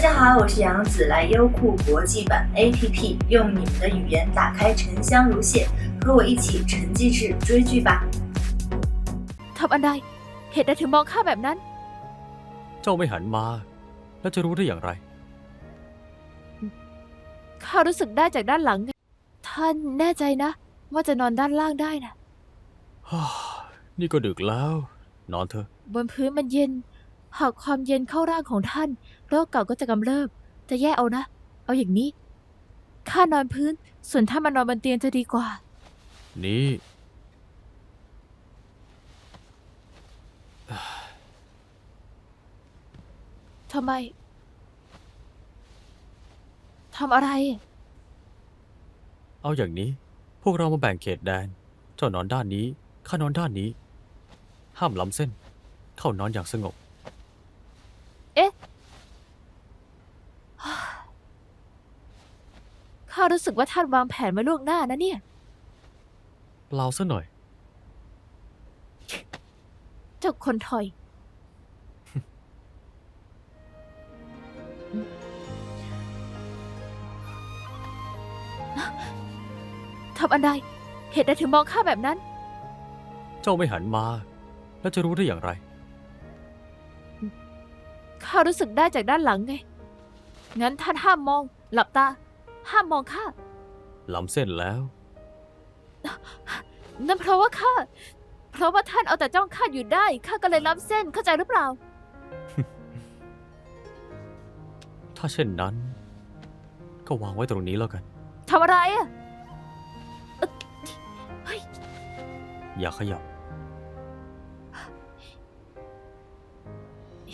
大家好，我是杨子，来优酷国际版 APP，用你们的语言打开沉香如屑，和我一起沉浸式追剧吧。ทำอะไรเหตุใดถึงมองข้าแบบนั้น เจ้าไม่หันมา แล้วจะรู้ได้อย่างไร ข้ารู้สึกได้จากด้านหลัง ท่านแน่ใจนะ ว่าจะนอนด้านล่างได้นะ นี่ก็ดึกแล้ว นอนเถอะ บนพื้นมันเย็น หากความเย็นเข้าร่างของท่าน โรคเก่าก็จะกำเริบ จะแย่เอานะ เอาอย่างนี้ ข้านอนพื้น ส่วนท่านมานอนบนเตียงจะดีกว่า นี่ ทำไม ทำอะไร เอาอย่างนี้ พวกเรามาแบ่งเขตแดน เจ้านอนด้านนี้ ข้านอนด้านนี้ ห้ามล้ำเส้น เข้านอนอย่างสงบ ข้ารู้สึกว่าท่านวางแผนมาล่วงหน้านะเนี่ย เปล่าซะหน่อย เจ้าคนถอย ทำอันใด เหตุใดถึงมองข้าแบบนั้น เจ้าไม่หันมา แล้วจะรู้ได้อย่างไร ข้ารู้สึกได้จากด้านหลังไง งั้นท่านห้ามมอง หลับตา ห้ามมองข้าล้ำเส้นแล้ว นั่นเพราะว่าข้า เพราะว่าท่านเอาแต่จ้องข้าอยู่ได้ ข้าก็เลยล้ำเส้น เข้าใจหรือเปล่า ถ้าเช่นนั้น ก็วางไว้ตรงนี้แล้วกัน ทำอะไรอะเอ่อเฮ้ยอย่าขยับ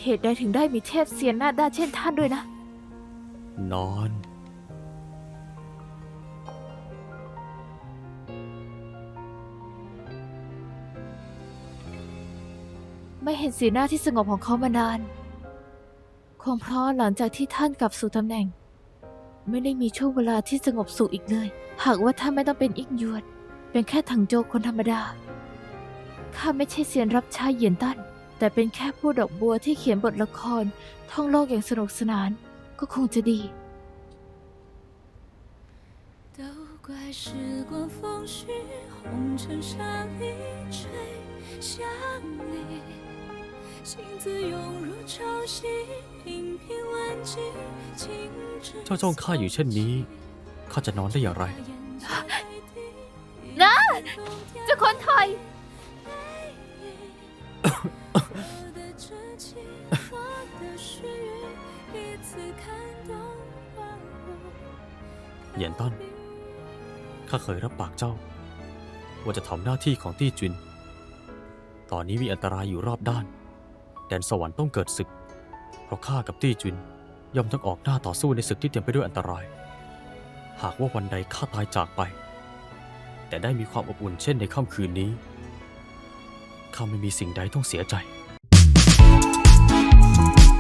เหตุใดถึงได้มีเทพเซียนหน้าด้านเช่นท่านด้วยนะ นอน ไม่เห็นสีหน้าที่สงบของเขามานาน คงเพราะหลังจากที่ท่านกลับสู่ตำแหน่ง ไม่ได้มีช่วงเวลาที่สงบสุขอีกเลย หากว่าท่านไม่ต้องเป็นอิกหยวด เป็นแค่ถังโจคนธรรมดา ข้าไม่ใช่เซียนรับใช้เหยียนตั้น แต่เป็นแค่ผู้ดอกบัวที่เขียนบทละคร ท่องโลกอย่างสนุกสนาน ก็คงจะดี 都怪时光风絮，红尘沙砾吹向你， เจ้าจ้องข้าอยู่เช่นนี้ ข้าจะนอนได้อย่างไร นะเจะคนไทย เหยียนต้น ข้าเคยรับปากเจ้า ว่าจะทำหน้าที่ของตี้จุน ตอนนี้มีอันตรายอยู่รอบด้าน แดนสวรรค์ต้องเกิดศึก เพราะข้ากับตี้จุนย่อมต้องออกหน้าต่อสู้ในศึกที่เต็มไปด้วยอันตราย หากว่าวันใดข้าตายจากไป แต่ได้มีความอบอุ่นเช่นในค่ำคืนนี้ ข้าไม่มีสิ่งใดต้องเสียใจ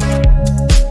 thank you